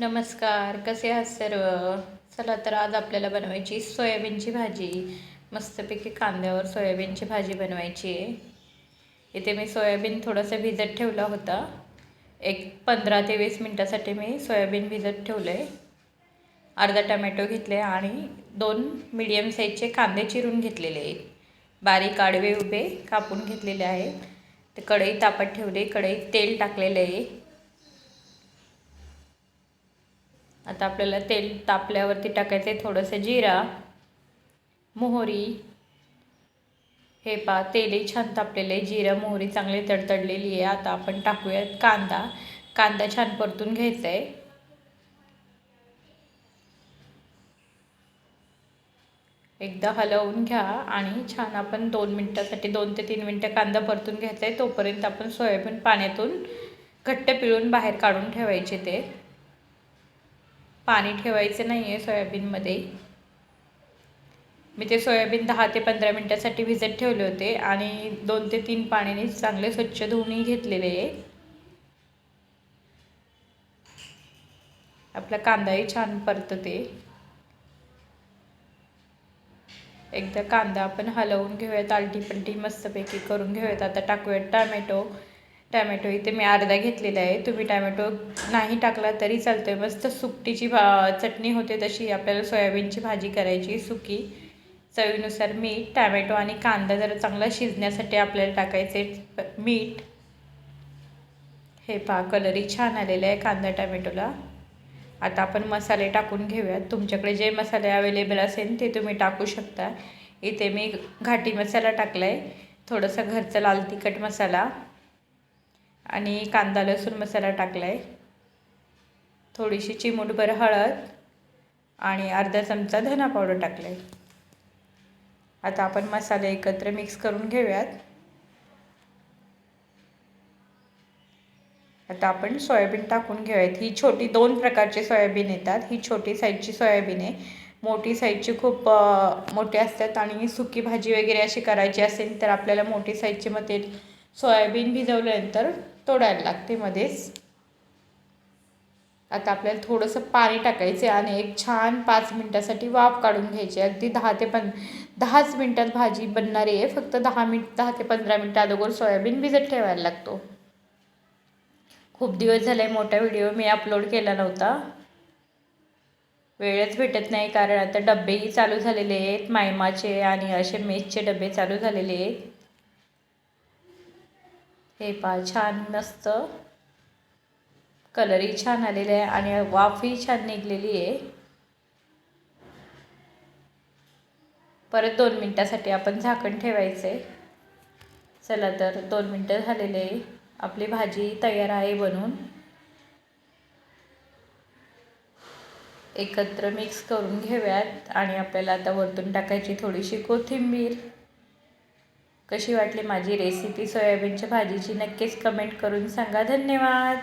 नमस्कार कसे आहात सर्व? चला तर आज आपल्याला बनवायची सोयाबीनची भाजी. मस्तपैकी कांद्यावर सोयाबीनची भाजी बनवायची आहे. इथे मी सोयाबीन थोडंसं भिजत ठेवला होता. एक पंधरा ते वीस मिनटासाठी मी सोयाबीन भिजत ठेवलं आहे अर्धा टमॅटो घेतले आणि दोन मिडियम साईजचे कांदे चिरून घेतलेले आहेत. बारीक आडवे उभे कापून घेतलेले आहेत. ते कढई तापत ठेवले कढईत तेल टाकलेलं आहे. आता आपल्याला तेल तापल्यावरती टाकायचं आहे थोडंसं जिरा मोहरी. हे पा तेलही छान तापलेलं आहे. जिरा मोहरी चांगली तडतडलेली आहे. आता आपण टाकूयात कांदा. कांदा छान परतून घ्यायचा आहे एकदा हलवून घ्या आणि छान आपण दोन मिनटासाठी दोन ते तीन मिनटं कांदा परतून घ्यायचा आहे तोपर्यंत आपण सोयाबीन पाण्यातून घट्ट पिळून बाहेर काढून ठेवायचे ते. पाणी ठेवायचं नाही आहे सोयाबीनमध्ये. मी ते सोयाबीन दहा ते पंधरा मिनटासाठी भिजत ठेवले होते आणि दोन ते तीन पाण्याने चांगले स्वच्छ धुवूनही घेतलेले आहे. आपला कांदाही छान परतते. एकदा कांदा आपण हलवून घेऊयात आलटी पलटी मस्तपैकी करून घेऊयात. आता टाकूयात टॅमॅटो. टॅमॅटो इथे मी अर्धा घेतलेला आहे. तुम्ही टॅमॅटो नाही टाकला तरी चालतो आहे मस्त सुकटीची भा चटणी होते तशी आपल्याला सोयाबीनची भाजी करायची सुकी. चवीनुसार मीठ टॅमॅटो आणि कांदा जरा चांगला शिजण्यासाठी आपल्याला टाकायचे मीठ. हे पहा कलरही छान आलेलं आहे कांदा टॅमॅटोला. आता आपण मसाले टाकून घेऊयात. तुमच्याकडे जे मसाले अवेलेबल असेल ते तुम्ही टाकू शकता. इथे मी घाटी मसाला टाकला आहे थोडंसं घरचा लाल तिखट मसाला. आणि कांदा लसूण मसाला टाकला आहे थोडीशी चिमूटभर हळद आणि अर्धा चमचा धना पावडर टाकला आहे आता आपण मसाले एकत्र मिक्स करून घेऊयात. आता आपण सोयाबीन टाकून घेऊयात. ही छोटी दोन प्रकारचे सोयाबीन येतात. ही छोटी साईजची सोयाबीन आहे. मोठी साईजची खूप मोठी असतात आणि सुकी भाजी वगैरे अशी करायची असेल तर आपल्याला मोठी साईजची मग ते सोयाबीन भिजवल्यानंतर तोडायला लागते मध्येच. आता आपल्याला थोडंसं पाणी टाकायचे आणि एक छान पाच मिनटासाठी वाफ काढून घ्यायची अगदी दहा ते पं दहाच मिनटात भाजी बनणारी आहे. फक्त दहा मिनिट दहा ते पंधरा मिनटं अगोदर सोयाबीन भिजत ठेवायला लागतो. खूप दिवस झाले मोठा व्हिडिओ मी अपलोड केला नव्हता. वेळच भेटत नाही कारण आता डबेही चालू झालेले आहेत. मायमाचे आणि असे मेसचे डबे चालू झालेले आहेत. हे पा छान मस्त. कलरही छान आलेला आहे आणि वाफही छान निघलेली आहे. परत दोन मिनटासाठी आपण झाकण ठेवायचं आहे चला तर दोन मिनटं झालेले आहे. आपली भाजी तयार आहे बनून. एकत्र मिक्स करून घेऊयात आणि आपल्याला आता वरतून टाकायची थोडीशी कोथिंबीर. कशी वाटली माझी रेसिपी सोयाबीनच्या भाजीची नक्कीच कमेंट करून सांगा. धन्यवाद.